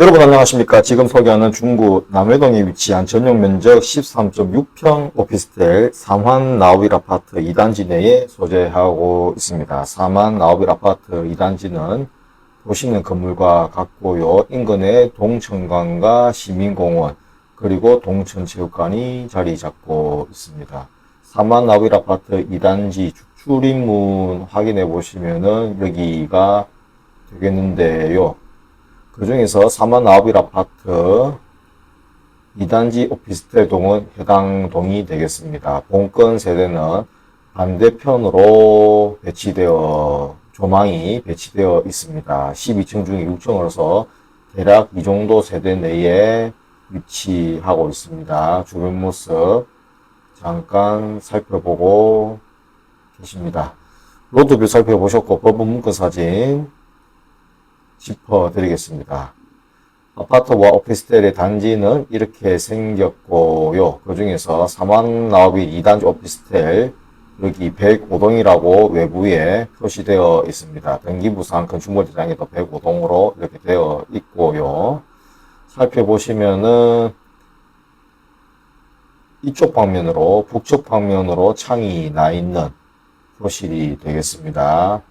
여러분 안녕하십니까. 지금 소개하는 중구 남해동에 위치한 전용 면적 13.6평 오피스텔 삼환 나우빌 아파트 2단지 내에 소재하고 있습니다. 삼환 나우빌 아파트 2단지는 보시는 건물과 같고요. 인근에 동천관과 시민공원 그리고 동천체육관이 자리 잡고 있습니다. 삼환 나우빌 아파트 2단지 출입문 확인해 보시면은 여기가 되겠는데요. 그 중에서 사만 아홉일 아파트 2단지 오피스텔 동은 해당 동이 되겠습니다. 본건 세대는 반대편으로 배치되어 조망이 배치되어 있습니다. 12층 중에 6층으로서 대략 이 정도 세대 내에 위치하고 있습니다. 주변 모습 잠깐 살펴보고 계십니다. 로드뷰 살펴보셨고 법원 문건 사진 짚어드리겠습니다. 아파트와 오피스텔의 단지는 이렇게 생겼고요. 그 중에서 사만 나업이 2단지 오피스텔 여기 105동이라고 외부에 표시되어 있습니다. 등기부상 건축물대장에도 105동으로 이렇게 되어 있고요. 살펴보시면은 이쪽 방면으로 북쪽 방면으로 창이 나 있는 표실이 되겠습니다.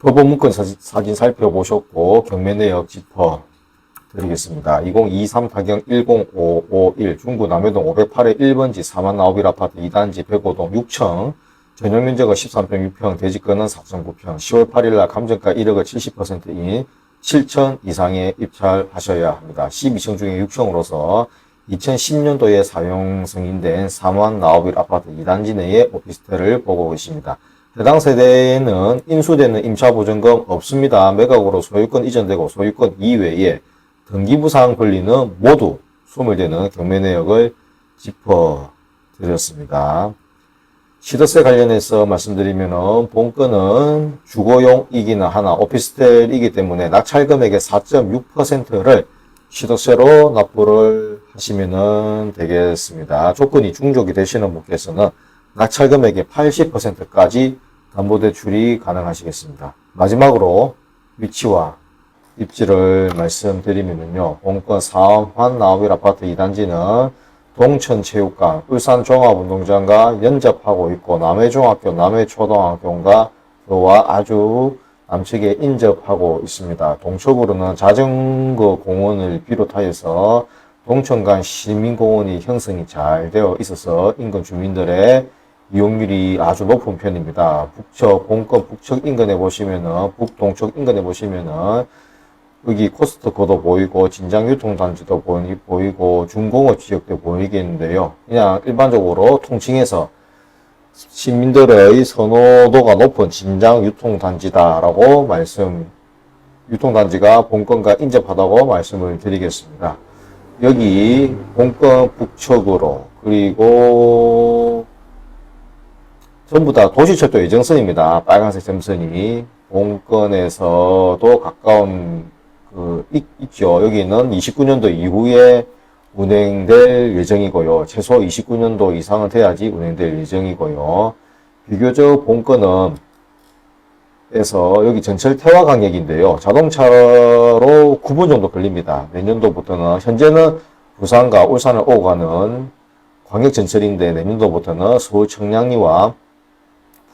법원 문건 사진, 살펴보셨고 경매 내역 짚어 드리겠습니다. 2023 타경 10551 중구 남해동 508의 1번지 4만 나오빌 아파트 2단지 105동 6층 전용 면적은 13.6평 대지권은 4.9평 10월 8일 날 감정가 1억을 70%인 7천 이상에 입찰하셔야 합니다. 12층 중에 6층으로서 2010년도에 사용 승인된 4만 나오빌 아파트 2단지 내의 오피스텔을 보고 계십니다. 해당 세대에는 인수되는 임차보증금 없습니다. 매각으로 소유권 이전되고 소유권 이외에 등기부상 권리는 모두 소멸되는 경매 내역을 짚어드렸습니다. 시도세 관련해서 말씀드리면 본건은 주거용이기는 하나 오피스텔이기 때문에 낙찰 금액의 4.6%를 시도세로 납부를 하시면 되겠습니다. 조건이 중족이 되시는 분께서는 낙찰 금액의 80%까지 담보대출이 가능하시겠습니다. 마지막으로 위치와 입지를 말씀드리면요. 본권 사업환 나우빌 아파트 2단지는 동천체육관, 울산종합운동장과 연접하고 있고 남해중학교, 남해초등학교가 와 아주 남측에 인접하고 있습니다. 동쪽으로는 자전거 공원을 비롯하여서 동천간 시민공원이 형성이 잘 되어 있어서 인근 주민들의 이용률이 아주 높은 편입니다. 북쪽, 본권 북쪽 인근에 보시면은, 북동쪽 인근에 보시면은, 여기 코스트코도 보이고, 진장유통단지도 보이- 보이고, 중공업 지역도 보이겠는데요. 그냥 일반적으로 통칭해서 시민들의 선호도가 높은 진장유통단지다라고 말씀, 유통단지가 본권과 인접하다고 말씀을 드리겠습니다. 여기 본권 북쪽으로 그리고 전부 다 도시철도 예정선입니다. 빨간색 점선이 본권에서도 가까운 그 있, 있죠. 여기는 29년도 이후에 운행될 예정이고요. 최소 29년도 이상은 돼야지 운행될 예정이고요. 비교적 본권은 에서 여기 전철 태화 강역인데요. 자동차로 9분 정도 걸립니다. 내년도부터는 현재는 부산과 울산을 오고 가는 광역 전철인데 내년도부터는 서울 청량리와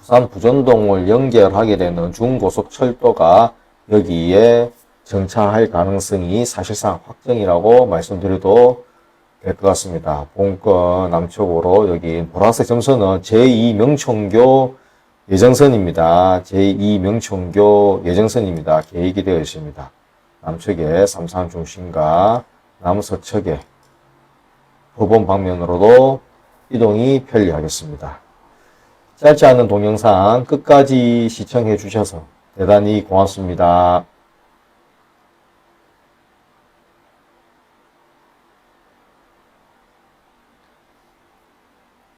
부산 부전동을 연결하게 되는 중고속철도가 여기에 정차할 가능성이 사실상 확정이라고 말씀드려도 될 것 같습니다. 본권 남쪽으로 여기 보라색 점선은 제2명천교 예정선입니다. 제2명천교 예정선입니다. 계획이 되어 있습니다. 남측에 삼산 중심과 남서측에 법원 방면으로도 이동이 편리하겠습니다. 짧지 않은 동영상 끝까지 시청해 주셔서 대단히 고맙습니다.